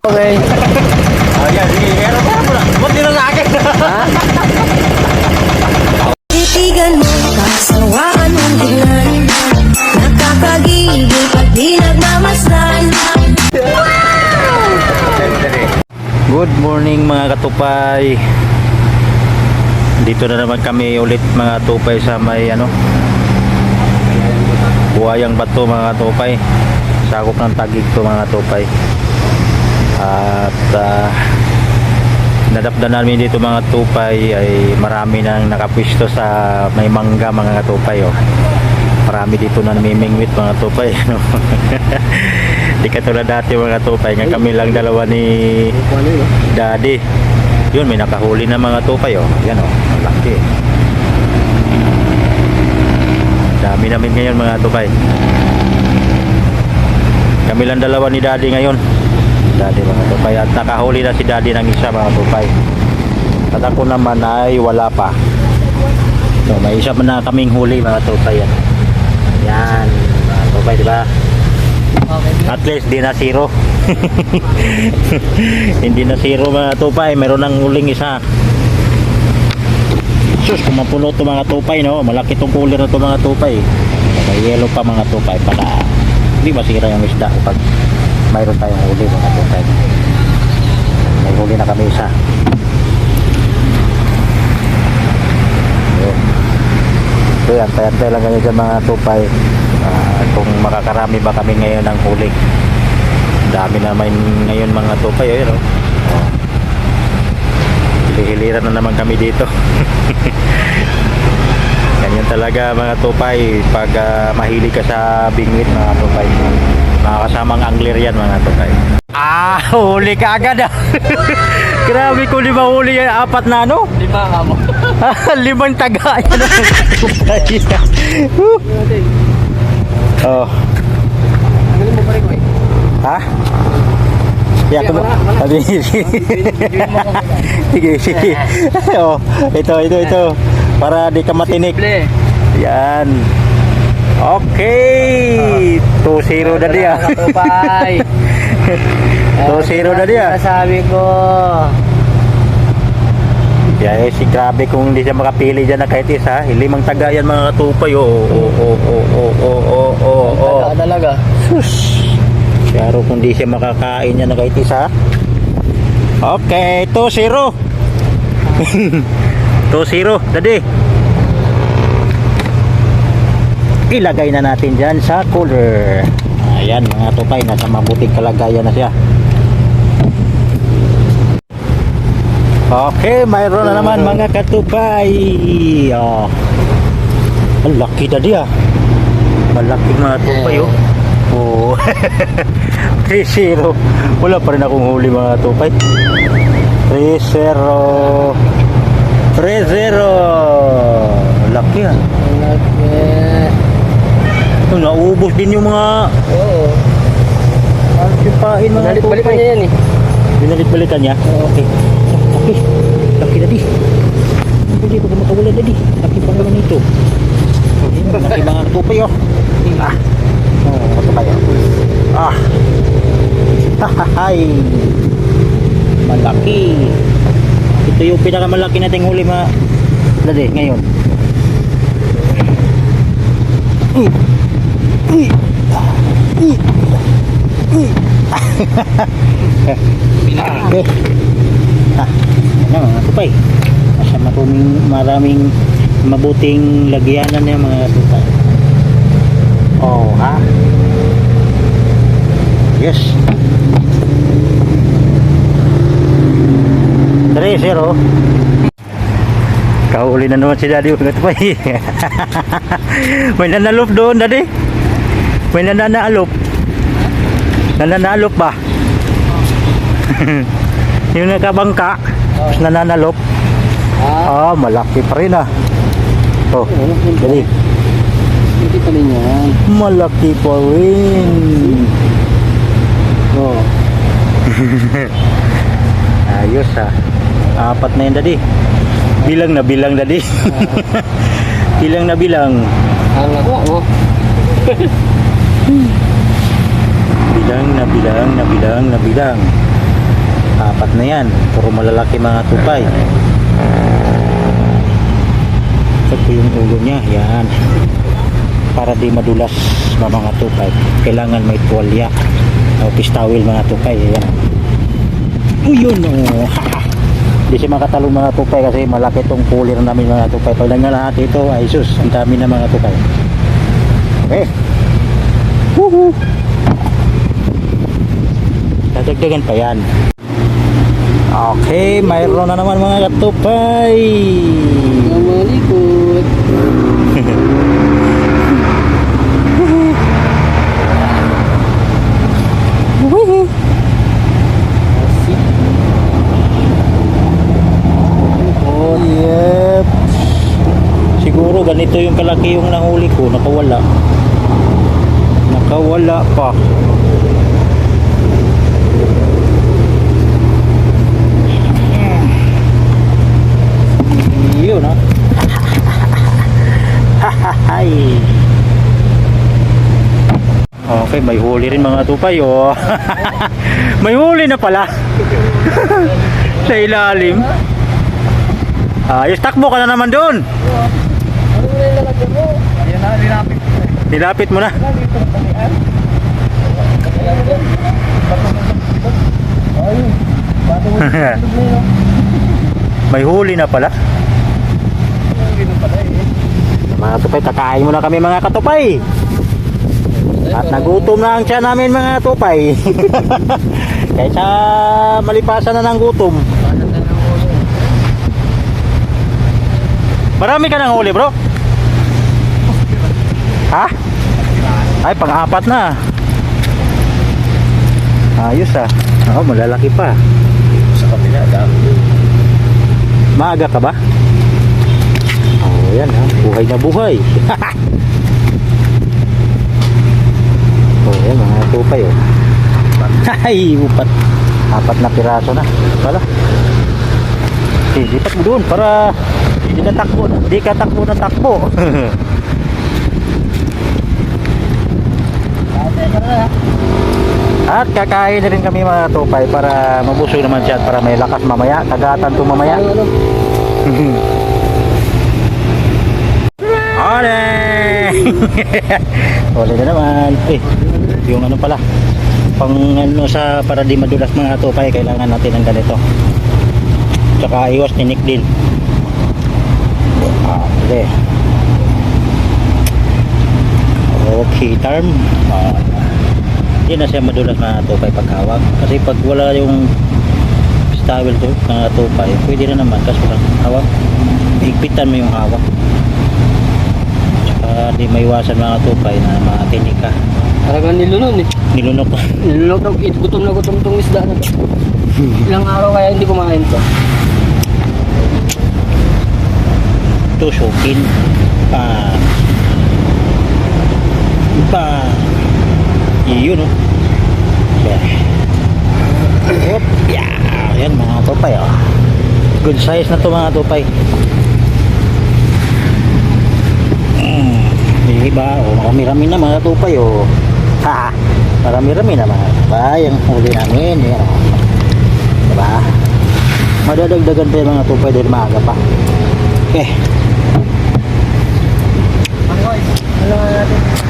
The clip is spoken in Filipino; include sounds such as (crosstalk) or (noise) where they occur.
Okay. Oh, yan. Sige, pero para mo lang. Ba't di na sa akin? Titigan mo, kasawaan mong tingnan. Nakakagigil pag di nagmamasdan. Good morning mga katupay. Dito na naman kami ulit mga tupay sa may ano buhayang bato mga tupay. Sakop ng tagig to mga tupay at ah, uh, nadapda namin dito mga tupay ay marami nang nakapwisto sa may mangga mga tupay oh. marami dito na namimingwit mga tupay (laughs) no? di katulad dati mga tupay nga kami lang dalawa ni daddy yun may nakahuli na mga tupay oh. yan oh, laki dami namin ngayon mga tupay kami lang dalawa ni daddy ngayon daddy mga tupay at nakahuli na si daddy ng isa mga tupay at ako naman ay wala pa. So may isa na kaming huli mga tupay yan, yan mga tupay diba at least di na zero. (laughs) Hindi na zero mga tupay. Meron ng huling isa. Sus kumapuno to mga tupay no? Malaki tong cooler na to mga tupay. May yellow pa mga tupay para hindi masira yung isda pag mayroon tayong huli mga kapatid. May huli na kami isa. So yan antay-antay lang kayo dyan mga tupay. Uh, kung makakarami ba kami ngayon ng huli. Dami naman ngayon mga tupay ayun o oh. hilihiliran na naman kami dito. (laughs) Ganyan talaga mga tupay. Pag uh, mahilig ka sa bingit mga tupay trigger yan mga tukay. Ah, (laughs) huli ka agad ah. (laughs) Grabe ko lima huli yan. Apat na ano? Lima amo. (laughs) Limang taga yan. oh. Ha? Ya, kung sabi Sige, sige. oh, ito, ito, ito. Para di ka matinik. Yan. Okay. Ah. 2-0 na diya. Katupay. 2-0 na diya. Sabi ko. Kaya yeah, eh, si grabe kung hindi siya makapili dyan na kahit isa. Limang taga yan mga katupay. Oo, oo, oo, oo, oo, oo, oo, oo. Taga talaga. Sus. Pero kung hindi siya makakain yan na kahit isa. Okay, 2-0. 2-0, daddy ilagay na natin dyan sa cooler. Ayan mga tupay nasa mabuting kalagayan na siya. Okay mayroon na naman mga katupay. Oh. ang laki na di ah malaki mga tupay oh. Oh (laughs) 3-0 wala pa rin akong huli mga tupay. 3-0 3-0 So, naubos din yung mga Oo. pain mga Balik-balik pa tupay. niya yan eh. Binalit-balikan niya? Oo. Okay. Laki. Laki na di. Hindi ko makawala na di. Laki pa naman ito. Laki mga tupay oh. Ah. Oo, matupay oh. Ah. Hahahay. Malaki. Ito yung pinakamalaki nating huli mga lade ngayon. Mm. Pinakape. Ah, ano mga kupay. Kasi maraming, maraming mabuting lagyanan niya mga kupay. Oh, ha? Yes. 3-0. Kau uli na naman si daddy mga kupay. May nanalof doon daddy. May nananaalop. Nananaalop ba? (laughs) yung nakabangka, oh. nananalop. Ah. ah, malaki pa rin ah. Oh, dali. Malaki pa rin yan. Malaki pa rin. Oh. (laughs) Ayos ah. Apat na yan dadi. Bilang na bilang dadi. Ah. (laughs) bilang na bilang. Ang ako. Oh. Hmm. Bilang na bilang na bilang na bilang. Apat na yan. Puro malalaki mga tupay. Ito po yung ulo niya. Yan. Para di madulas na mga tupay. Kailangan may tuwalya. O pistawil mga tupay. Yan. Uy, yun o. (laughs) Siya makatalong mga tupay kasi malaki tong cooler namin mga tupay. Pag nangyalahati ito, ay sus, ang dami na mga tupay. Okay. Woohoo! Dadagdagan pa yan. Okay, mayroon na naman mga katupay. Namalikot. Oh, yep. Siguro ganito yung kalaki yung nahuli ko, nakawala. Nakawala pa. Yun, (laughs) ha? Hahahay. Okay, may huli rin mga tupay, oh. (laughs) may huli na pala. (laughs) Sa ilalim. Ayos, takbo ka na naman doon. Ano na na, linapit. Nilapit mo na. (laughs) May huli na pala. Mga tupay, kakain mo na kami mga katupay. At nagutom na ang tiyan namin mga tupay. (laughs) Kaysa malipasan na ng gutom. Marami ka ng huli bro? Ha? Ay, pang-apat na. Ayos ah. Oo, malalaki pa. Sa kabila, dami. Maaga ka ba? Oh, yan ha. Buhay na buhay. (laughs) oh, yan mga tupay oh. (laughs) Ay, upat. Apat na piraso na. Wala. Okay, lipat mo doon para hindi ka takbo, hindi ka takbo na takbo. (laughs) At kakain na rin kami mga tupay para mabusog naman siya at para may lakas mamaya. Kagatan to mamaya. (laughs) Ole! (laughs) Ole na naman. Eh, yung ano pala. Pang ano sa para di madulas mga tupay, kailangan natin ng ganito. Tsaka iwas tinik din. Ah, okay. Okay, term. Ah, hindi na siya madulas mga tupay paghawak. Kasi pag wala yung style to, mga tupay, pwede na naman kasi lang hawak. Higpitan mo yung hawak. Tsaka di maiwasan mga tupay na matinig ka. Talagang nilunod eh. Nilunok pa. (laughs) Nilunod na it. Gutom na gutom tong isda na to. (laughs) Ilang araw kaya hindi kumain to. Tusukin. Pa. Pa. Iyon oh. Yeah. Hop. Yeah. Yan mga tupay oh. Good size na to mga tupay. Mm. Diba? Oh, marami-rami na mga tupay oh. Ha. Marami-rami na mga tupay. Ang huli namin. Yan oh. Diba? Madadagdagan pa yung mga tupay dahil maaga pa. Okay. Ano natin?